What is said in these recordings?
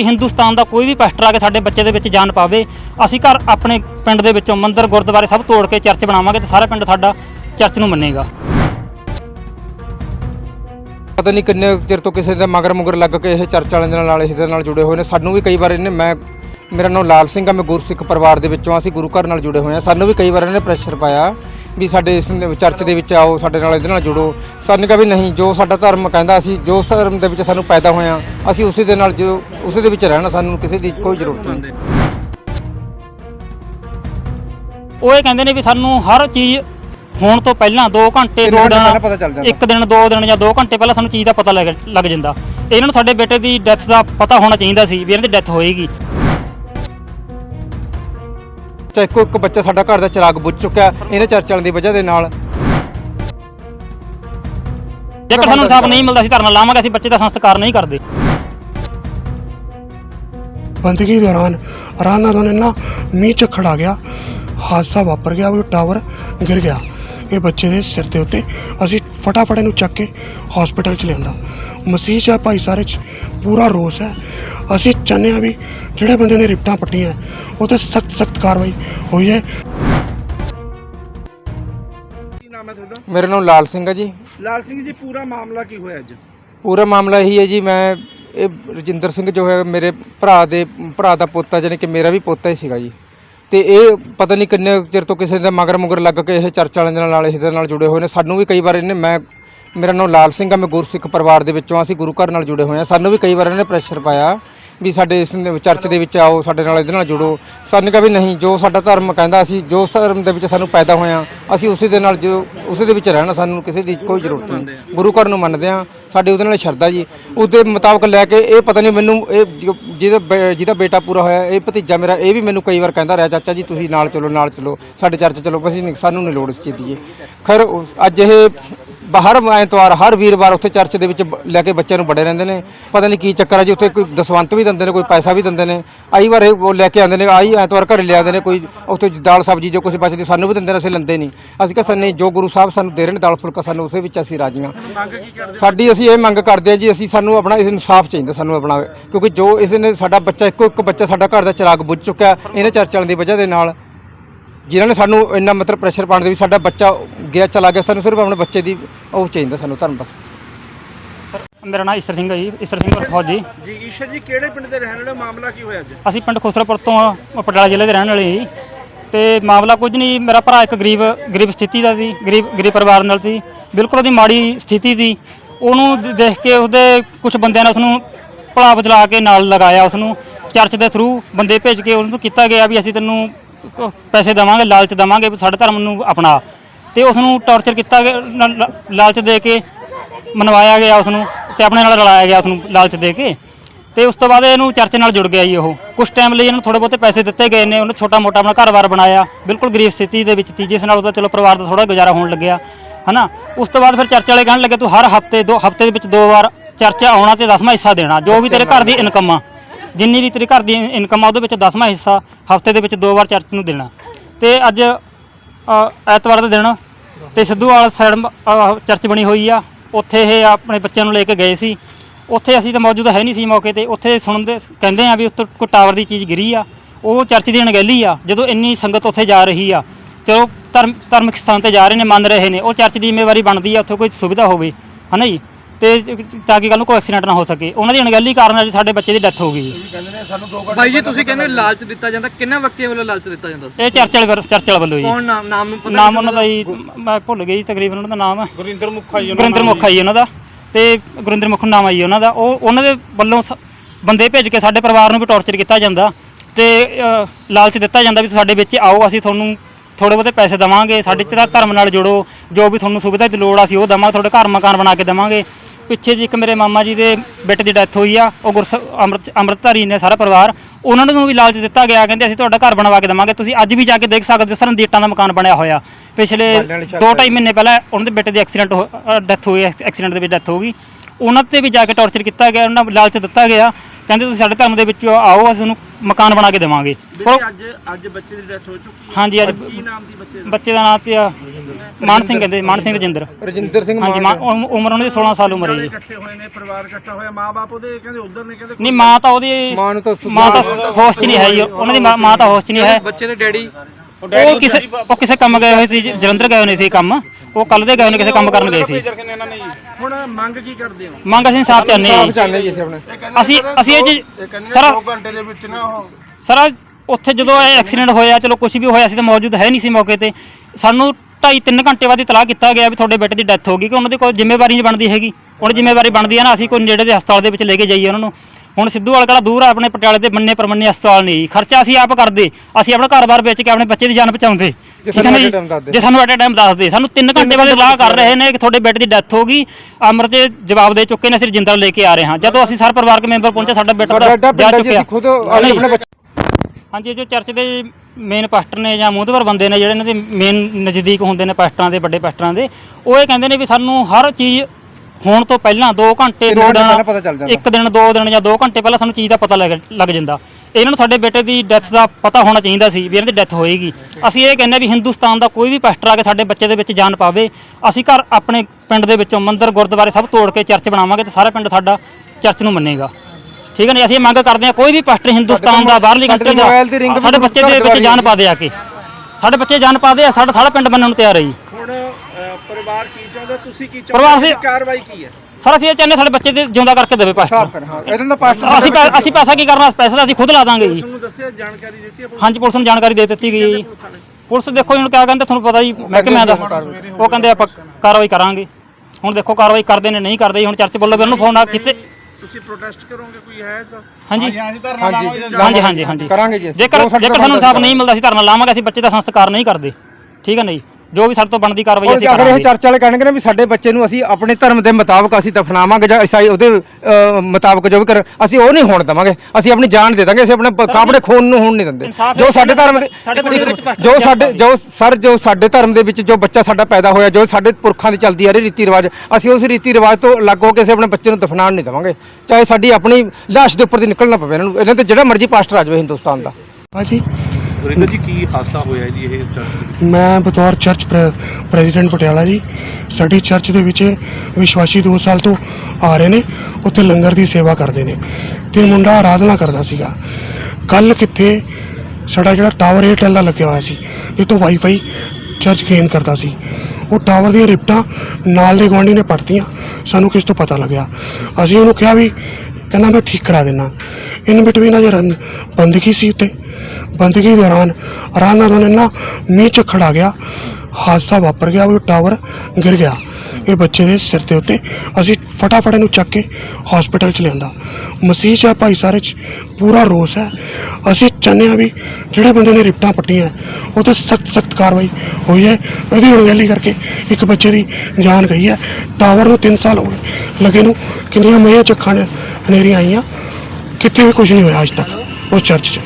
ਹਿੰਦੁਸਤਾਨ ਦਾ ਕੋਈ ਵੀ ਪਾਸਟਰ ਆ ਕੇ ਸਾਡੇ ਬੱਚੇ ਦੇ ਵਿੱਚ ਜਾਨ ਪਾਵੇ, ਅਸੀਂ ਘਰ ਆਪਣੇ ਪਿੰਡ ਦੇ ਵਿੱਚੋਂ ਮੰਦਿਰ ਗੁਰਦੁਆਰੇ ਸਭ ਤੋੜ ਕੇ ਚਰਚ ਬਣਾਵਾਂਗੇ ਤੇ ਸਾਰਾ ਪਿੰਡ ਸਾਡਾ ਚਰਚ ਨੂੰ ਮੰਨੇਗਾ। ਪਤਾ ਨਹੀਂ ਕਿੰਨੇ ਚਿਰ ਤੋਂ ਕਿਸੇ ਦੇ ਮਗਰ ਮੁਗਰ ਲੱਗ ਕੇ ਇਹ ਚਰਚ ਵਾਲਿਆਂ ਦੇ ਨਾਲ, ਇਸ ਦੇ ਨਾਲ ਜੁੜੇ ਹੋਏ ਨੇ। ਸਾਨੂੰ ਵੀ ਕਈ ਵਾਰ ਇਹਨੇ, ਮੈਂ ਮੇਰਾ ਨਾਮ ਲਾਲ ਸਿੰਘ ਆ ਮੈਂ ਗੁਰਸਿੱਖ ਪਰਿਵਾਰ ਦੇ ਵਿੱਚੋਂ ਅਸੀਂ ਗੁਰੂ ਘਰ ਨਾਲ ਜੁੜੇ ਹੋਏ ਹਾਂ ਸਾਨੂੰ ਵੀ ਕਈ ਵਾਰ ਇਹਨੇ ਪ੍ਰੈਸ਼ਰ ਪਾਇਆ ਵੀ ਸਾਡੇ ਇਸ ਦੇ- ਚਰਚ ਦੇ ਵਿੱਚ ਆਓ ਸਾਡੇ ਨਾਲ ਇਹਦੇ ਨਾਲ ਜੁੜੋ। ਸਾਨੂੰ ਕਿਹਾ ਵੀ ਨਹੀਂ ਜੋ ਸਾਡਾ ਧਰਮ ਕਹਿੰਦਾ ਅਸੀਂ ਜੋ ਧਰਮ ਦੇ ਵਿੱਚ ਸਾਨੂੰ ਪੈਦਾ ਹੋਏ ਹਾਂ ਅਸੀਂ ਉਸੇ ਦੇ ਨਾਲ ਜੋ ਉਸੇ ਦੇ ਵਿੱਚ ਰਹਿਣਾ ਸਾਨੂੰ ਕਿਸੇ ਦੀ ਕੋਈ ਜ਼ਰੂਰਤ ਨਹੀਂ। ਉਹ ਇਹ ਕਹਿੰਦੇ ਨੇ ਵੀ ਸਾਨੂੰ ਹਰ ਚੀਜ਼ ਹੋਣ ਤੋਂ ਪਹਿਲਾਂ 2 ਘੰਟੇ ਤਿੰਨ 2 ਘੰਟੇ ਪਹਿਲਾਂ ਦਿਨ। ਇੱਕ ਦਿਨ 2 ਦਿਨ ਜਾਂ 2 ਘੰਟੇ ਪਹਿਲਾਂ ਸਾਨੂੰ ਚੀਜ਼ ਦਾ ਪਤਾ ਲੱਗ ਲੱਗ ਜਾਂਦਾ। ਇਹਨਾਂ ਨੂੰ ਸਾਡੇ ਬੇਟੇ ਦੀ ਡੈਥ ਦਾ ਪਤਾ ਹੋਣਾ ਚਾਹੀਦਾ ਸੀ ਵੀ ਇਹਨਾਂ ਦੀ ਡੈਥ ਹੋਏਗੀ। ਚਾਹੇ ਇੱਕੋ ਇੱਕ ਬੱਚਾ ਸਾਡਾ ਘਰ ਦਾ ਚਿਰਾਗ ਬੁੱਝ ਚੁੱਕਿਆ ਇਹਨੇ ਚਰਚ ਦੀ ਵਜ੍ਹਾ ਦੇ ਨਾਲ। ਜੇਕਰ ਸਾਨੂੰ ਇਨਸਾਫ ਨਹੀਂ ਮਿਲਦਾ ਸੀ ਧਰਨਾ ਲਾਵਾਂਗੇ ਅਸੀਂ ਬੱਚੇ ਦਾ ਸੰਸਕਾਰ ਨਹੀਂ ਕਰਦੇ। ਬੰਦਗੀ ਦੌਰਾਨ ਰਾਨਾ ਤੋਂ ਇੰਨਾ ਮੀਂਹ ਝੱਖੜ ਆ ਗਿਆ। ਹਾਦਸਾ ਵਾਪਰ ਗਿਆ ਉਹ ਟਾਵਰ ਗਿਰ ਗਿਆ। ਇਹ ਬੱਚੇ ਦੇ ਸਿਰ ਦੇ ਉੱਤੇ ਅਸੀਂ ਫਟਾਫਟ ਇਹਨੂੰ ਚੱਕ ਕੇ ਹਸਪੀਟਲ ਚ ਲਿਆਂਦਾ। ਮਸੀਹ ਚ ਭਾਈਚਾਰੇ ਚ ਪੂਰਾ ਰੋਸ ਹੈ। ਅਸੀਂ ਚਾਹੁੰਦੇ ਹਾਂ ਵੀ ਜਿਹੜੇ ਬੰਦੇ ਨੇ ਰਿਪਟਾਂ ਪੱਟੀਆਂ ਉਹ ਤੇ ਸਖਤ ਸਖਤ ਕਾਰਵਾਈ ਹੋਈ ਹੈ। ਕੀ ਨਾਮ ਹੈ ਤੁਹਾਡਾ? ਮੇਰਾ ਨਾਮ ਲਾਲ ਸਿੰਘ ਹੈ ਜੀ। ਲਾਲ ਸਿੰਘ ਜੀ ਪੂਰਾ ਮਾਮਲਾ ਕੀ ਹੋਇਆ ਅੱਜ? ਪੂਰਾ ਮਾਮਲਾ ਇਹੀ ਹੈ ਜੀ ਮੈਂ ਇਹ ਰਜਿੰਦਰ ਸਿੰਘ ਜੋ ਹੈ ਮੇਰੇ ਭਰਾ ਦੇ ਭਰਾ ਦਾ ਪੋਤਾ ਜਾਣੀ ਕਿ ਮੇਰਾ ਵੀ ਪੋਤਾ ਹੀ ਸੀਗਾ ਜੀ। ਤੇ ਇਹ ਪਤਾ ਨਹੀਂ ਕਿੰਨੇ ਚਿਰ ਤੋਂ ਕਿਸੇ ਦੇ ਮਗਰ ਮੁਗਰ ਲੱਗ ਕੇ ਇਹ ਚਰਚ ਵਾਲਿਆਂ ਦੇ ਨਾਲ ਇਸ ਦੇ ਨਾਲ ਜੁੜੇ ਹੋਏ ਨੇ। ਸਾਨੂੰ ਵੀ ਕਈ ਵਾਰ ਇਹਨੇ ਮੈਂ ਮੇਰਾ ਨਾਮ ਲਾਲ ਸਿੰਘ ਆ, ਮੈਂ ਗੁਰਸਿੱਖ ਪਰਿਵਾਰ ਦੇ ਵਿੱਚੋਂ ਅਸੀਂ ਗੁਰੂ ਘਰ ਨਾਲ ਜੁੜੇ ਹੋਏ ਹਾਂ ਸਾਨੂੰ ਵੀ ਕਈ ਵਾਰ ਇਹਨੇ ਪ੍ਰੈਸ਼ਰ ਪਾਇਆ ਵੀ ਸਾਡੇ ਇਸ ਚਰਚ ਦੇ ਵਿੱਚ ਆਓ, ਸਾਡੇ ਨਾਲ ਇਹਦੇ ਨਾਲ ਜੁੜੋ। ਸਾਨੂੰ ਕਿਹਾ ਵੀ ਨਹੀਂ, ਜੋ ਸਾਡਾ ਧਰਮ ਕਹਿੰਦਾ ਅਸੀਂ, ਜੋ ਧਰਮ ਦੇ ਵਿੱਚ ਸਾਨੂੰ ਪੈਦਾ ਹੋਏ ਹਾਂ ਅਸੀਂ ਉਸੇ ਦੇ ਨਾਲ ਜੋ, ਉਸੇ ਦੇ ਵਿੱਚ ਰਹਿਣਾ, ਸਾਨੂੰ ਕਿਸੇ ਦੀ ਕੋਈ ਜ਼ਰੂਰਤ ਨਹੀਂ। ਗੁਰੂ ਘਰ ਨੂੰ ਮੰਨਦੇ ਹਾਂ ਸਾਡੇ ਉਹਦੇ ਨਾਲ ਸ਼ਰਧਾ ਜੀ। ਉਹਦੇ ਮੁਤਾਬਕ ਲੈ ਕੇ ਇਹ ਪਤਾ ਨਹੀਂ ਮੈਨੂੰ, ਇਹ ਜਿਹਦਾ ਬੇ- ਜਿਹਦਾ ਬੇਟਾ ਪੂਰਾ ਹੋਇਆ, ਇਹ ਭਤੀਜਾ ਮੇਰਾ, ਇਹ ਵੀ ਮੈਨੂੰ ਕਈ ਵਾਰ ਕਹਿੰਦਾ ਰਿਹਾ, ਚਾਚਾ ਜੀ, ਤੁਸੀਂ ਨਾਲ ਚਲੋ ਨਾਲ ਚਲੋ। ਸਾਡੇ ਚਰਚ ਚਲੋ, ਅਸੀਂ ਨਹੀਂ- ਸਾਨੂੰ ਨਹੀਂ ਲੋੜ ਇਸ ਚੀਜ਼ ਦੀ ਖੈਰ ਅੱਜ ਇਹ ਹਰ ਐਤਵਾਰ, ਹਰ ਵੀਰਵਾਰ ਉੱਥੇ ਚਰਚ ਦੇ ਵਿੱਚ ਬ- ਲੈ ਕੇ ਬੱਚਿਆਂ ਨੂੰ ਬੜੇ ਰਹਿੰਦੇ ਨੇ। ਪਤਾ ਨਹੀਂ ਕੀ ਚੱਕਰ ਹੈ ਜੀ, ਉੱਥੇ ਕੋਈ ਦਸਵੰਤ ਵੀ ਦਿੰਦੇ ਨੇ, ਕੋਈ ਪੈਸਾ ਵੀ ਦਿੰਦੇ ਨੇ। ਆਈ ਵਾਰ ਇਹ ਉਹ ਲੈ ਕੇ ਆਉਂਦੇ ਨੇ, ਆਈ ਐਤਵਾਰ ਘਰੇ ਲਿਆਉਂਦੇ ਨੇ, ਕੋਈ ਉੱਥੇ ਦਾਲ ਸਬਜ਼ੀ ਜੋ ਕੁਝ ਬਚਦੀ ਸਾਨੂੰ ਵੀ ਦਿੰਦੇ ਨੇ, ਅਸੀਂ ਲੈਂਦੇ ਨਹੀਂ। ਅਸੀਂ ਕਿਹਾ ਨਹੀਂ ਜੋ ਗੁਰੂ ਸਾਹਿਬ ਸਾਨੂੰ ਦੇ ਰਹੇ ਨੇ ਦਾਲ ਫੁਲਕਾ, ਸਾਨੂੰ ਉਸੇ ਵਿੱਚ ਅਸੀਂ ਰਾਜੀਆਂ। ਮੰਗ ਸਾਡੀ ਅਸੀਂ ਇਹ ਮੰਗ ਕਰਦੇ ਹਾਂ ਜੀ, ਅਸੀਂ ਸਾਨੂੰ ਆਪਣਾ ਇਸ ਇਨਸਾਫ ਚਾਹੀਦਾ ਸਾਨੂੰ ਆਪਣਾ, ਕਿਉਂਕਿ ਜੋ ਇਸ ਨੇ ਸਾਡਾ ਬੱਚਾ, ਇੱਕੋ ਇੱਕ ਬੱਚਾ ਸਾਡਾ ਘਰ ਦਾ ਚਿਰਾਗ ਬੁੱਝ ਚੁੱਕਿਆ, ਇਹਨੇ ਚਰਚਾਂ ਦੀ ਵਜ੍ਹਾ ਦੇ ਨਾਲ। ਜਿਨ੍ਹਾਂ ਨੇ ਸਾਨੂੰ ਇੰਨਾ ਮਤਲਬ ਪ੍ਰੈਸ਼ਰ ਪਾਉਣ ਦੇ ਵੀ ਸਾਡਾ ਬੱਚਾ ਗਿਆ ਚਲਾ ਗਿਆ ਸਾਨੂੰ ਸਿਰਫ ਆਪਣੇ ਬੱਚੇ ਦੀ ਉਹ ਚਾਹੀਦਾ ਸਾਨੂੰ ਧਰਮ ਬਸ। ਮੇਰਾ ਨਾਮ ਈਸਰ ਸਿੰਘ ਹੈ ਜੀ ਈਸਰ ਸਿੰਘ ਫੌਜੀ ਜੀ। ਈਸ਼ਰ ਜੀ ਕਿਹੜੇ ਪਿੰਡ ਦੇ ਰਹਿਣ ਵਾਲੇ? ਮਾਮਲਾ ਕੀ ਹੋਇਆ ਅੱਜ? ਅਸੀਂ ਪਿੰਡ ਖੁਸਰੋਪੁਰ ਤੋਂ ਪਟਿਆਲਾ ਜ਼ਿਲ੍ਹੇ ਦੇ ਰਹਿਣ ਵਾਲੇ ਜੀ ਤੇ ਮਾਮਲਾ ਕੁਝ ਨਹੀਂ ਮੇਰਾ ਭਰਾ ਇੱਕ ਗਰੀਬ ਗਰੀਬ ਸਥਿਤੀ ਦਾ ਸੀ ਗਰੀਬ ਗਰੀਬ ਪਰਿਵਾਰ ਨਾਲ ਸੀ। ਬਿਲਕੁਲ ਉਹਦੀ ਮਾੜੀ ਸਥਿਤੀ ਸੀ। ਉਹਨੂੰ ਦੇਖ ਕੇ ਉਹਦੇ ਕੁਝ ਬੰਦਿਆਂ ਨੇ ਉਸਨੂੰ ਭਲਾ ਬਚਲਾ ਕੇ ਨਾਲ ਲਗਾਇਆ ਉਸਨੂੰ। ਚਰਚ ਦੇ ਥਰੂ ਬੰਦੇ ਭੇਜ ਕੇ ਉਹਨੂੰ ਕੀਤਾ ਗਿਆ ਵੀ ਅਸੀਂ ਤੈਨੂੰ ਕ- ਪੈਸੇ ਦੇਵਾਂਗੇ, ਲਾਲਚ ਦੇਵਾਂਗੇ ਵੀ ਸਾਡੇ ਧਰਮ ਨੂੰ ਅਪਣਾ ਤੇ ਉਸ ਨੂੰ ਟੌਰਚਰ ਕੀਤਾ ਗਿਆ ਲ- ਲ- ਲਾਲਚ ਦੇ ਕੇ ਮਨਵਾਇਆ ਗਿਆ ਉਸ ਨੂੰ ਤੇ ਆਪਣੇ ਨਾਲ ਰਲਾਇਆ ਗਿਆ ਉਸ ਨੂੰ ਲਾਲਚ ਦੇ ਕੇ। ਤੇ ਉਸ ਤੋਂ ਬਾਅਦ ਇਹਨੂੰ ਚਰਚ ਨਾਲ ਜੁੜ ਗਿਆ ਜੀ ਉਹ। ਕੁਝ ਟਾਈਮ ਲਈ ਇਹਨੂੰ ਥੋੜੇ ਬਹੁਤੇ ਪੈਸੇ ਦਿੱਤੇ ਗਏ ਨੇ, ਉਹਨੇ ਛੋਟਾ ਮੋਟਾ ਆਪਣਾ ਘਰ-ਬਾਰ ਬਣਾਇਆ। ਬਿਲਕੁਲ ਗਰੀਬ ਸਥਿਤੀ ਦੇ ਵਿੱਚ ਸੀ, ਜਿਸ ਨਾਲ ਉਹਦਾ ਚਲੋ ਪਰਿਵਾਰ ਦਾ ਥੋੜਾ ਗੁਜ਼ਾਰਾ ਹੋਣ ਲੱਗਿਆ, ਹਨਾ? ਉਸ ਤੋਂ ਬਾਅਦ ਫਿਰ ਚਰਚ ਵਾਲੇ ਕਹਿਣ ਲੱਗੇ, ਤੂੰ ਹਰ ਹਫ਼ਤੇ ਦੋ, ਹਫ਼ਤੇ ਦੇ ਵਿੱਚ ਦੋ ਵਾਰ ਚਰਚ ਆਉਣਾ ਤੇ ਦਸਵਾਂ ਹਿੱਸਾ ਦੇਣਾ, ਜੋ ਵੀ ਤੇਰੇ ਘਰ ਦੀ ਇਨਕਮ ਆ। ਜਿੰਨੀ ਵੀ ਤੇਰੇ ਘਰ ਦੀ ਇਨਕਮ ਆ ਉਹਦੇ ਵਿੱਚ ਦਸਵਾਂ ਹਿੱਸਾ ਹਫ਼ਤੇ ਦੇ ਵਿੱਚ ਦੋ ਵਾਰ ਚਰਚ ਨੂੰ ਦੇਣਾ। ਤੇ ਅੱਜ ਅ, ਐਤਵਾਰ ਦਾ ਦਿਨ ਤੇ ਸਿੱਧੂਵਾਲ ਸਾਈਡ ਮ- ਅ, ਚਰਚ ਬਣੀ ਹੋਈ ਆ। ਉੱਥੇ ਇਹ ਆਪਣੇ ਬੱਚਿਆਂ ਨੂੰ ਲੈ ਕੇ ਗਏ ਸੀ। ਉੱਥੇ ਅਸੀਂ ਤਾਂ ਮੌਜੂਦ ਹੈ ਨਹੀਂ ਸੀ ਮੌਕੇ ਤੇ। ਉੱਥੇ ਸੁਣਦੇ ਕਹਿੰਦੇ ਆ ਵੀ ਉੱਥੇ ਕੋਈ ਟਾਵਰ ਦੀ ਚੀਜ਼ ਗਿਰੀ ਆ। ਉਹ ਚਰਚ ਦੀ ਅਣਗਹਿਲੀ ਆ। ਜਦੋਂ ਇੰਨੀ ਸੰਗਤ ਉੱਥੇ ਜਾ ਰਹੀ ਆ ਚਲੋ ਧਰਮ ਧਾਰਮਿਕ ਸਥਾਨ ਤੇ ਜਾ ਰਹੇ ਨੇ ਮੰਨ ਰਹੇ ਨੇ ਉਹ ਚਰਚ ਦੀ ਜ਼ਿੰਮੇਵਾਰੀ ਬਣਦੀ ਆ ਉੱਥੇ ਕੋਈ ਸੁਵਿਧਾ ਹੋਵੇ। ਹਨਾ ਜੀ? ਤੇ ਤਾਂ ਕਿ ਕੱਲ ਨੂੰ ਕੋਈ ਐਕਸੀਡੈਂਟ ਨਾ ਹੋ ਸਕੇ। ਉਹਨਾਂ ਦੀ ਅਣਗਹਿਲੀ ਕਾਰਨ ਅੱਜ ਸਾਡੇ ਬੱਚੇ ਦੀ ਡੈਥ ਹੋ ਗਈ ਜੀ। ਭਾਈ ਜੀ ਤੁਸੀਂ ਕਹਿੰਦੇ ਹੋ ਲਾਲਚ ਦਿੱਤਾ ਜਾਂਦਾ। ਕਿੰਨਾ ਵਿਅਕਤੀਆਂ ਵੱਲੋਂ ਲਾਲਚ ਦਿੱਤਾ ਜਾਂਦਾ? ਇਹ ਚਰਚ ਵਾਲੇ ਵੱਲ- ਚਰਚ ਵਾਲੇ ਵੱਲੋਂ ਜੀ। ਕੌਣ ਨਾਮ ਨਾਮ ਨੂੰ ਪਤਾ ਨਾਮ ਉਹਨਾਂ ਦਾ ਜੀ ਮੈਂ ਭੁੱਲ ਗਿਆ ਜੀ ਤਕਰੀਬਨ ਉਹਨਾਂ ਦਾ ਨਾਮ। ਹੈ ਗੁਰਿੰਦਰ ਮੁਖਾ ਜੀ ਗੁਰਿੰਦਰ ਮੁੱਖ ਜੀ ਉਹਨਾਂ ਦਾ। ਤੇ ਗੁਰਿੰਦਰ ਮੁੱਖ ਨਾਮ ਆ ਜੀ ਉਹਨਾਂ ਦਾ। ਉਹ ਉਹਨਾਂ ਦੇ ਵੱਲੋਂ ਸ- ਬੰਦੇ ਭੇਜ ਕੇ ਸਾਡੇ ਪਰਿਵਾਰ ਨੂੰ ਵੀ ਟੌਰਚਰ ਕੀਤਾ ਜਾਂਦਾ। ਤੇ ਅ, ਲਾਲਚ ਦਿੱਤਾ ਜਾਂਦਾ ਵੀ ਸਾਡੇ ਵਿੱਚ ਆਓ ਅਸੀਂ ਤੁਹਾਨੂੰ ਥੋੜੇ ਬਹੁਤੇ ਪੈਸੇ ਦੇਵਾਂਗੇ ਸਾਡੇ ਚ ਤਾਂ ਧਰਮ ਨਾਲ ਜੁੜੋ ਜੋ ਵੀ ਤੁਹਾਨੂੰ ਸੁਵਿਧਾ ਦੀ ਲੋੜ ਆ ਅਸੀਂ ਉਹ ਦੇਵਾਂਗੇ ਤੁਹਾਡੇ ਘਰ ਮਕਾਨ ਬਣਾ ਕੇ ਦੇਵਾਂਗੇ। ਪਿੱਛੇ ਜੀ ਇੱਕ ਮੇਰੇ ਮਾਮਾ ਜੀ ਦੇ ਬੇਟੇ ਦੀ ਡੈਥ ਹੋਈ ਆ ਉਹ ਗੁਰਸ ਅੰਮ੍ਰਿਤ ਅੰਮ੍ਰਿਤਧਾਰੀ ਨੇ ਸਾਰਾ ਪਰਿਵਾਰ ਉਹਨਾਂ ਨੂੰ ਵੀ ਲਾਲਚ ਦਿੱਤਾ ਗਿਆ ਕਹਿੰਦੇ ਅਸੀਂ ਤੁਹਾਡਾ ਘਰ ਬਣਵਾ ਕੇ ਦੇਵਾਂਗੇ ਤੁਸੀਂ ਅੱਜ ਵੀ ਜਾ ਕੇ ਦੇਖ ਸਕਦੇ ਹੋ ਸਰੰਦੀ ਇੱਟਾਂ ਦਾ ਮਕਾਨ ਬਣਿਆ ਹੋਇਆ। ਪਿਛਲੇ ਬਾਲਿਆਂ ਵਾਲੀ ਛੱਤ 2 ਢਾਈ ਮਹੀਨੇ ਪਹਿਲਾਂ ਉਹਨਾਂ ਦੇ ਬੇਟੇ ਦੀ ਐਕਸੀਡੈਂਟ ਡੈਥ ਹੋਈ ਐਕਸੀਡੈਂਟ ਦੇ ਵਿੱਚ ਡੈਥ ਹੋ ਗਈ। ਉਹਨਾਂ ਤੇ ਵੀ ਜਾ ਕੇ ਟੌਰਚਰ ਕੀਤਾ ਗਿਆ ਉਹਨਾਂ ਨੂੰ ਲਾਲਚ ਦਿੱਤਾ ਗਿਆ। ਕਹਿੰਦੇ ਤੁਸੀਂ ਸਾਡੇ ਧਰਮ ਦੇ ਵਿੱਚ ਆਓ ਅਸੀਂ ਤੁਹਾਨੂੰ ਮਕਾਨ ਬਣਾ ਕੇ ਦੇਵਾਂਗੇ। ਪਰ ਬੇਟੇ ਅੱਜ ਅੱਜ ਬੱਚੇ ਦੀ ਡੈਥ ਹੋ ਚੁੱਕੀ ਹੈ। ਹਾਂਜੀ, ਅੱਜ- ਕੀ ਨਾਮ ਦੀ ਬੱਚੇ ਦਾ? ਬੱਚੇ ਦਾ ਨਾਂ ਤੇ ਆ ਮਾਨ ਸਿੰਘ ਕਹਿੰਦੇ ਮਾਨ ਸਿੰਘ ਰਜਿੰਦਰ। ਰਜਿੰਦਰ ਸਿੰਘ ਹਾਂਜੀ ਮਾਨ- ਉਮ- ਉਮਰ ਉਹਨਾਂ ਦੀ 16 ਸਾਲ ਉਮਰ ਹੈ ਜੀ। ਇਕੱਠੇ ਹੋਏ ਨੇ ਪਰਿਵਾਰ ਇਕੱਠਾ ਹੋਇਆ ਮਾਂ-ਬਾਪ ਉਹਦੇ ਕਹਿੰਦੇ ਉਧਰ ਨੇ ਕਹਿੰਦੇ ਨਹੀਂ ਮਾਂ ਤਾਂ ਉਹਦੀ ਮਾਂ ਨੂੰ ਤਾਂ ਮਾਂ ਤਾਂ ਹੋਸ਼ 'ਚ ਨਹੀਂ ਹੈ ਜੀ ਉਹਨਾਂ ਦੀ ਮਾਂ- ਮਾਂ ਤਾਂ ਹੋਸ਼ 'ਚ ਨਹੀਂ ਹੈ। ਬੱਚੇ ਦੇ ਡੈਡੀ ਉਹ ਕਿਸੇ ਉਹ ਕਿਸੇ ਕੰਮ ਗਏ ਹੋਏ ਸੀ ਜੀ, ਜਲੰਧਰ ਗਏ ਹੋਏ ਨੇ ਸੀ ਕੰਮ। ਉਹ ਕੱਲ ਦੇ ਗਏ ਹੋਏ ਨੇ ਕਿਸੇ ਕੰਮ ਕਰਨ ਗਏ ਸੀ। ਹੁਣ ਮੰਗ ਕੀ ਕਰਦੇ ਹੋ? ਮੰਗ ਅਸੀਂ ਇਨਸਾਫ ਚਾਹੁੰਦੇ ਹਾਂ ਜੀ। ਚਾਹੁੰਦੇ ਜੀ ਅਸੀਂ ਆਪਣੇ। ਅਸੀਂ ਅਸੀਂ ਇਹ ਜੀ ਸਰ ਘੰਟੇ ਦੇ ਵਿੱਚ ਨਾ ਉਹ ਸਰ ਉੱਥੇ ਜਦੋਂ ਇਹ ਐਕਸੀਡੈਂਟ ਹੋਇਆ ਚਲੋ ਕੁਝ ਵੀ ਹੋਇਆ ਸੀ ਤਾਂ ਮੌਜੂਦ ਹੈ ਨਹੀਂ ਸੀ ਮੌਕੇ ਤੇ। ਸਾਨੂੰ 2.5 3 ਘੰਟੇ ਬਾਅਦ ਇਤਲਾਹ ਕੀਤਾ ਗਿਆ ਵੀ ਤੁਹਾਡੇ ਬੇਟੇ ਦੀ ਡੈਥ ਹੋ ਗਈ ਕਿ ਉਹਨਾਂ ਦੀ ਕੋਈ ਜ਼ਿੰਮੇਵਾਰੀ ਨਹੀਂ ਬਣਦੀ ਹੈਗੀ। ਹੁਣ ਜ਼ਿੰਮੇਵਾਰੀ ਬਣਦੀ ਹੈ ਨਾ ਅਸੀਂ ਕੋਈ ਨੇੜੇ ਦੇ ਹਸਪਤਾਲ ਦੇ ਵਿੱਚ ਲੈ ਕੇ ਜਾਈਏ ਉਹਨਾਂ ਨੂੰ। ਹੁਣ ਸਿੱਧੂ ਵਾਲਾ ਕਿਹੜਾ ਦੂਰ ਆ ਆਪਣੇ ਪਟਿਆਲੇ ਦੇ ਮੰਨੇ ਪਰਮੰਨੇ ਹਸਪਤਾਲ ਨਹੀਂ। ਖਰਚਾ ਅਸੀਂ ਆਪ ਕਰਦੇ। ਅਸੀਂ ਆਪਣਾ ਘਰ-ਬਾਰ ਵੇਚ ਕੇ ਆਪਣੇ ਬੱਚੇ ਦੀ ਜਾਨ ਬਚਾਉਂਦੇ। ਠੀਕ ਹੈ ਨਾ ਜੀ। ਜੇ ਸਾਨੂੰ ਐਟ ਟਾਈਮ ਦੱਸਦੇ। ਸਾਨੂੰ 3 ਘੰਟੇ ਬਾਅਦ ਇਤਲਾਹ ਕਰ ਰਹੇ ਨੇ ਕਿ ਤੁਹਾਡੇ ਬੇਟੇ ਦੀ ਡੈਥ ਹੋ ਗਈ। ਅਮਰ ਤੇ ਜਵਾਬ ਦੇ ਚੁੱਕੇ ਨੇ ਅਸੀਂ ਰਜਿੰਦਰ ਲੈ ਕੇ ਆ ਰਹੇ ਹਾਂ। ਜਦੋਂ ਅਸੀਂ ਸਾਰੇ ਪਰਿਵਾਰਕ ਮੈਂਬਰ ਪਹੁੰਚੇ ਸਾਡਾ ਬੇਟਾ ਸਾਡਾ ਜਾ ਪਿੰਡ ਹੈ ਜੀ ਚੁੱਕਿਆ। ਅਸੀਂ ਖੁਦ ਆਪਣੇ ਆਪਣੇ ਬੱਚੇ ਹਾਂਜੀ ਜੋ ਚਰਚ ਦੇ ਮੇਨ ਪਾਸਟਰ ਨੇ ਜਾਂ ਮੂੰਹਦਵਰ ਬੰਦੇ ਨੇ ਜਿਹੜੇ ਇਹਨਾਂ ਦੇ ਮੇਨ ਨਜ਼ਦੀਕ ਹੁੰਦੇ ਨੇ ਪਾਸਟਰਾਂ ਦੇ ਵੱਡੇ ਪਾਸਟਰਾਂ ਦੇ ਉਹ ਇਹ ਕਹਿੰਦੇ ਨੇ ਵੀ ਸਾਨੂੰ ਹਰ ਚੀਜ਼ ਹੋਣ ਤੋਂ ਪਹਿਲਾਂ 2 ਘੰਟੇ ਤਿੰਨ 2 ਘੰਟੇ ਪਹਿਲਾਂ ਪਤਾ ਦਿਨ। ਇੱਕ ਦਿਨ 2 ਦਿਨ ਜਾਂ 2 ਘੰਟੇ ਪਹਿਲਾਂ ਸਾਨੂੰ ਚੀਜ਼ ਦਾ ਪਤਾ ਲੱਗ ਲੱਗ ਜਾਂਦਾ। ਇਹਨਾਂ ਨੂੰ ਸਾਡੇ ਬੇਟੇ ਦੀ ਡੈਥ ਦਾ ਪਤਾ ਹੋਣਾ ਚਾਹੀਦਾ ਸੀ ਵੀ ਇਹਨਾਂ ਦੀ ਡੈਥ ਹੋਏਗੀ। ਅਸੀਂ ਇਹ ਕਹਿੰਦੇ ਵੀ ਹਿੰਦੁਸਤਾਨ ਦਾ ਕੋਈ ਵੀ ਪਾਸਟਰ ਆ ਕੇ ਸਾਡੇ ਬੱਚੇ ਦੇ ਵਿੱਚ ਜਾਨ ਪਾਵੇ ਅਸੀਂ ਘਰ ਆਪਣੇ ਪਿੰਡ ਦੇ ਵਿੱਚੋਂ ਮੰਦਿਰ ਗੁਰਦੁਆਰੇ ਸਭ ਤੋੜ ਕੇ ਚਰਚ ਬਣਾਵਾਂਗੇ ਤੇ ਸਾਰਾ ਪਿੰਡ ਸਾਡਾ ਚਰਚ ਨੂੰ ਮੰਨੇਗਾ। ਠੀਕ ਹੈ ਨਹੀਂ ਅਸੀਂ ਇਹ ਮੰਗ ਕਰਦੇ ਹਾਂ ਕੋਈ ਵੀ ਪਾਸਟਰ ਹਿੰਦੁਸਤਾਨ ਦਾ ਬਾਹਰਲੀ ਕੰਟਰੀ ਦੀ ਦਾ ਸਾਡੇ ਬੱਚੇ ਦੇ ਵਿੱਚ ਜਾਨ ਪਾ ਦੇ ਆ ਕੇ। ਸਾਡੇ ਬੱਚੇ ਜਾਨ ਪਾ ਦੇ ਆ ਸਾਡਾ ਸਾਰਾ ਪਿੰਡ ਮੰਨਣ ਨੂੰ ਤਿਆਰ ਹੈ ਜੀ। ਪਰਿਵਾਰ ਕੀ ਚਾਹੁੰਦਾ ਤੁਸੀਂ ਕੀ ਪਰਿਵਾਰ ਚਾਹੁੰਦੇ ਅਸੀਂ- ਕੀ ਕਾਰਵਾਈ ਕੀ ਹੈ? ਸਰ ਅਸੀਂ ਇਹ ਚਾਹੁੰਦੇ ਸਾਡੇ ਬੱਚੇ ਦੇ ਜਿਉਂਦਾ ਕਰਕੇ ਦੇਵੇ ਪਾਸਟਰ ਕਰ ਹਾਂ ਇਹਨਾਂ ਦਾ ਪਾਸ ਅਸੀਂ ਪੈ- ਅਸੀਂ ਪੈਸਾ ਕੀ ਕਰਨਾ? ਪੈਸਾ ਤਾਂ ਅਸੀਂ ਖੁਦ ਲਾ ਦਾਂਗੇ ਜੀ। ਤੁਹਾਨੂੰ ਦੱਸਿਆ ਜਾਣਕਾਰੀ ਦਿੱਤੀ ਹੈ ਪੁਲਿਸ ਹਾਂਜੀ ਪੁਲਿਸ ਨੂੰ ਜਾਣਕਾਰੀ ਦੇ ਦਿੱਤੀ ਗਈ ਹੈ ਜੀ ਵਾਲੇ? ਪੁਲਿਸ ਦੇਖੋ ਜੀ ਹੁਣ ਕਿਆ ਕਹਿੰਦੇ ਤੁਹਾਨੂੰ ਪਤਾ ਜੀ ਮਹਿਕਮੇ ਦਾ ਉਹ ਕਹਿੰਦੇ ਆਪਾਂ ਕਾਰਵਾਈ ਕਰਾਂਗੇ। ਹੁਣ ਦੇਖੋ ਕਾਰਵਾਈ ਕਰਦੇ ਨੇ ਨਹੀਂ ਕਰਦੇ ਜੀ। ਹੁਣ ਚਰਚ ਵੱਲੋਂ ਵੀ ਉਹਨੂੰ ਫੋਨ ਆ ਕੀਤੇ ਤੁਸੀਂ ਪ੍ਰੋਟੈਸਟ ਕਰੋਗੇ ਕੋਈ ਹੈ ਤਾਂ? ਹਾਂਜੀ। ਹਾਂਜੀ ਹਾਂਜੀ ਹਾਂਜੀ। ਹਾਂਜੀ ਕਰਾਂਗੇ ਜੀ ਅਸੀਂ। ਜੇਕਰ ਜੋ ਸਾਡੇ ਜੇਕਰ ਸਾਨੂੰ ਇਨਸਾਫ ਨਹੀਂ ਮਿਲਦਾ ਅਸੀਂ ਧਰਨਾ ਲਾਵਾਂਗੇ ਅਸੀਂ ਬੱਚੇ ਦਾ ਸੰਸਕਾਰ ਨਹੀਂ ਕਰਦੇ। ਠੀਕ ਹੈ ਜੋ? ਵੀ ਸਾਡੇ ਤੋਂ ਬਣਦੀ ਕਾਰਵਾਈ ਅਸੀਂ ਅਗਰ ਇਹ ਕਰਾਂਗੇ। ਚਰਚ ਵਾਲੇ ਕਹਿਣਗੇ ਨਾ ਵੀ ਸਾਡੇ ਬੱਚੇ ਨੂੰ ਅਸੀਂ ਆਪਣੇ ਧਰਮ ਦੇ ਮੁਤਾਬਕ ਅਸੀਂ ਦਫਨਾਵਾਂਗੇ ਜਾਂ ਇਸਾਈ ਉਹਦੇ ਮੁਤਾਬਕ ਜੋ ਵੀ ਕਰ ਅਸੀਂ ਉਹ ਨਹੀਂ ਹੋਣ ਦੇਵਾਂਗੇ। ਅਸੀਂ ਆਪਣੀ ਜਾਨ ਦੇ ਦਾਂਗੇ ਅਸੀਂ ਆਪਣੇ ਆਪਣੇ ਖੂਨ ਨੂੰ ਹੋਣ ਨਹੀਂ ਦਿੰਦੇ। ਜੋ ਸਾਡੇ ਧਰਮ ਦੇ ਜੋ ਸਾਡੇ ਜੋ ਸਰ ਜੋ ਸਾਡੇ ਧਰਮ ਦੇ ਵਿੱਚ ਜੋ ਬੱਚਾ ਸਾਡਾ ਪੈਦਾ ਹੋਇਆ ਜੋ ਸਾਡੇ ਪੁਰਖਾਂ ਦੀ ਚੱਲਦੀ ਆ ਰਹੀ ਰੀਤੀ ਰਿਵਾਜ ਅਸੀਂ ਉਸ ਰੀਤੀ ਰਿਵਾਜ ਤੋਂ ਅਲੱਗ ਹੋ ਕੇ ਅਸੀਂ ਆਪਣੇ ਬੱਚੇ ਨੂੰ ਦਫਨਾਣ ਨਹੀਂ ਦੇਵਾਂਗੇ। ਚਾਹੇ ਸਾਡੀ ਆਪਣੀ ਲਾਸ਼ ਦੇ ਉੱਪਰ ਦੀ ਨਿਕਲਣਾ ਪਵੇ ਇਹਨਾਂ ਨੂੰ ਇਹਨਾਂ ਤੇ ਜਿਹੜਾ ਮਰਜ਼ੀ ਪਾਸਟਰ ਆ ਜਾਵੇ ਹਿੰਦੁਸਤਾਨ ਦਾ। ਭਾਜੀ ਵਰਿੰਦਰ ਜੀ, ਕੀ ਹਾਦਸਾ ਹੋਇਆ ਜੀ ਇਹ ਚਰਚ ਮੈਂ ਬਤੌਰ ਚਰਚ ਪ੍ਰੈਜ਼ੀਡੈਂਟ ਪਟਿਆਲਾ ਜੀ। ਸਾਡੀ ਚਰਚ ਦੇ ਵਿੱਚ ਵਿਸ਼ਵਾਸੀ 2 ਸਾਲ ਤੋਂ ਆ ਰਹੇ ਨੇ, ਉੱਥੇ ਲੰਗਰ ਦੀ ਸੇਵਾ ਕਰਦੇ ਨੇ ਤੇ ਮੁੰਡਾ ਆਰਾਧਨਾ ਕਰਦਾ ਸੀਗਾ। ਕੱਲ ਕਿੱਥੇ ਸਾਡਾ ਜਿਹੜਾ ਟਾਵਰ ਏਅਰਟੈਲ ਦਾ ਲੱਗਿਆ ਹੋਇਆ ਸੀ ਜਿੱਥੋਂ ਵਾਈਫਾਈ ਚਰਚ ਖੇਨ ਕਰਦਾ ਸੀ। ਉਹ ਟਾਵਰ ਦੀਆਂ ਰਿਪਟਾਂ ਨਾਲ ਦੇ ਗੁਆਂਢੀ ਨੇ ਪੜਤੀਆਂ ਸਾਨੂੰ ਕਿਸ ਤੋਂ ਪਤਾ ਲੱਗਿਆ? ਅਸੀਂ ਉਹਨੂੰ ਕਿਹਾ ਵੀ, ਕਹਿੰਦਾ ਮੈਂ ਠੀਕ ਕਰਾ ਦੇਣਾ ਇਨ ਬਿਟਵੀਨ ਅਜੇ ਰਨ- ਬੰਦਗੀ ਸੀ ਉੱਤੇ ਬੰਦਗੀ ਦੌਰਾਨ ਆਰਾਮ ਨਾਲ ਨਾ ਮੀਂਹ ਚ ਖੜਾ ਗਿਆ। ਹਾਦਸਾ ਵਾਪਰ ਗਿਆ, ਉਹ ਟਾਵਰ ਗਿਰ ਗਿਆ। ਇਹ ਬੱਚੇ ਦੇ ਸਿਰ ਦੇ ਉੱਤੇ ਅਸੀਂ ਫਟਾਫਟ ਇਹਨੂੰ ਚੱਕ ਕੇ ਹਸਪੀਟਲ ਚ ਲਿਆਂਦਾ। ਮਸੀਹ ਹੈ ਭਾਈ ਸਾਰੇ ਚ ਪੂਰਾ ਰੋਸ ਹੈ। ਅਸੀਂ ਚਾਹੁੰਦੇ ਹਾਂ ਵੀ ਜਿਹੜੇ ਬੰਦੇ ਨੇ ਰਿਪਟਾਂ ਪੱਟੀਆਂ, ਉਹ ਤੇ ਸਖਤ ਸਖਤ ਕਾਰਵਾਈ ਹੋਈ ਹੈ। ਇਹਦੀ ਅਣਗਹਿਲੀ ਕਰਕੇ ਇੱਕ ਬੱਚੇ ਦੀ ਜਾਨ ਗਈ ਹੈ। ਟਾਵਰ ਨੂੰ 3 ਸਾਲ ਹੋ ਗਏ। ਲੱਗੇ ਨੂੰ ਕਿੰਨੀਆਂ ਮਈਆਂ ਚੱਖਾਂ ਨੇ ਹਨੇਰੀਆਂ ਆਈਆਂ। ਕਿਤੇ ਵੀ ਕੁਝ ਨਹੀਂ ਹੋਇਆ ਅੱਜ ਤੱਕ ਉਸ ਚਰਚ 'ਚ।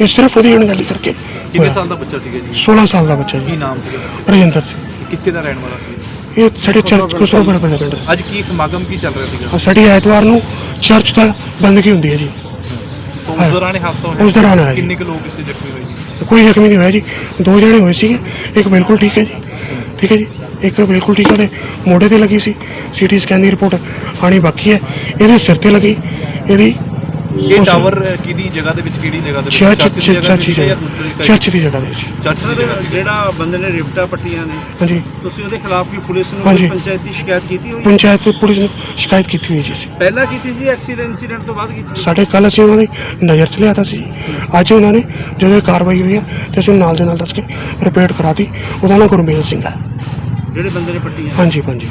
ਇਹ ਸਿਰਫ ਉਹਦੀ ਅਣਗਹਿਲੀ ਕਰਕੇ ਕਿੰਨੇ। ਸਾਲ ਦਾ ਬੱਚਾ ਸੀਗਾ ਜੀ? 16 ਸਾਲ ਦਾ ਬੱਚਾ ਕੀ ਜੀ ਨਾਮ ਸੀਗਾ? ਰਜਿੰਦਰ ਸਿੰਘ। ਕਿੱਥੇ ਦਾ ਰਹਿਣ ਵਾਲਾ ਸੀ? ਇਹ ਸਾਡੇ ਚਰਚ ਕੁਸਰੋ ਬੜਾ ਪਿੰਡ ਅੱਜ ਕੀ ਸਮਾਗਮ ਕੀ ਚੱਲ ਰਿਹਾ ਸੀਗਾ? ਸਾਡੀ ਐਤਵਾਰ ਨੂੰ ਚਰਚ ਦਾ ਬੰਦਗੀ ਹੁੰਦੀ ਹੈ ਜੀ। ਉਸ ਦੌਰਾਨ ਇਹ ਹਾਦਸਾ ਹੋਇਆ ਉਸ ਦੌਰਾਨ ਹੋਇਆ ਜੀ। ਕਿੰਨੇ ਕੁ ਲੋਕ ਇਸ 'ਚ ਜ਼ਖਮੀ ਹੋਏ ਜੀ? ਕੋਈ ਜ਼ਖਮੀ ਨਹੀਂ ਹੋਇਆ ਜੀ। ਦੋ ਜਣੇ ਹੋਏ ਸੀਗੇ। ਇੱਕ ਬਿਲਕੁਲ ਠੀਕ ਹੈ ਜੀ। ਠੀਕ ਹੈ ਜੀ। ਇੱਕ ਬਿਲਕੁਲ ਠੀਕ ਹੈ। ਤੇ ਮੋਢੇ ਤੇ ਲੱਗੀ ਸੀ। ਸੀਟੀ ਸਕੈਨ ਦੀ ਰਿਪੋਰਟ ਆਣੀ ਬਾਕੀ ਹੈ। ਇਹਦੇ ਸਿਰ ਤੇ ਲੱਗੀ। ਇਹਦੀ ਇਹ ਟਾਵਰ ਕਿਹਦੀ ਜਗ੍ਹਾ ਦੇ ਵਿੱਚ ਕਿਹੜੀ ਜਗ੍ਹਾ ਦੇ ਵਿੱਚ? ਚਰਚ ਦੀ ਜਗ੍ਹਾ ਚਰਚ ਦੇ ਜਗ੍ਹਾ? ਚਰਚ ਦੀ ਜਗ੍ਹਾ ਦੇ ਵਿੱਚ। ਚਰਚ ਦੇ ਵਿੱਚ? ਜਿਹੜਾ ਬੰਦੇ ਨੇ ਰਿਪਟਾ ਪੱਟੀਆਂ ਨੇ ਹਾਂਜੀ। ਤੁਸੀਂ ਉਹਦੇ ਖਿਲਾਫ ਵੀ ਪੁਲਿਸ ਨੂੰ ਪੰਚਾਇਤੀ ਸ਼ਿਕਾਇਤ ਕੀਤੀ ਹੋਈ ਹੈ? ਪੰਚਾਇਤ ਤੇ ਪੁਲਿਸ ਨੂੰ ਸ਼ਿਕਾਇਤ ਕੀਤੀ ਹੋਈ ਜੀ ਪਹਿਲਾਂ ਕੀਤੀ ਸੀ ਐਕਸੀਡੈਂਟ ਇਨਸੀਡੈਂਟ ਤੋਂ ਬਾਅਦ ਕੀਤੀ ਸਾਡੇ ਕੱਲ ਅਸੀਂ ਉਹਨਾਂ ਦੀ ਨਜ਼ਰ 'ਚ ਲਿਆਤਾ ਸੀ। ਅੱਜ ਉਹਨਾਂ ਨੇ ਜਦੋਂ ਇਹ ਕਾਰਵਾਈ ਹੋਈ ਹੈ ਤੇ ਅਸੀਂ ਨਾਲ ਦੇ ਨਾਲ ਦੱਸ ਕੇ ਰਿਪੋਰਟ ਕਰਾਤੀ। ਉਹਦਾ ਨਾਮ ਗੁਰਮੇਲ ਸਿੰਘ ਹੈ। ਜਿਹੜੇ ਬੰਦੇ ਨੇ ਪੱਟੀਆਂ ਹਾਂਜੀ ਹਾਂਜੀ।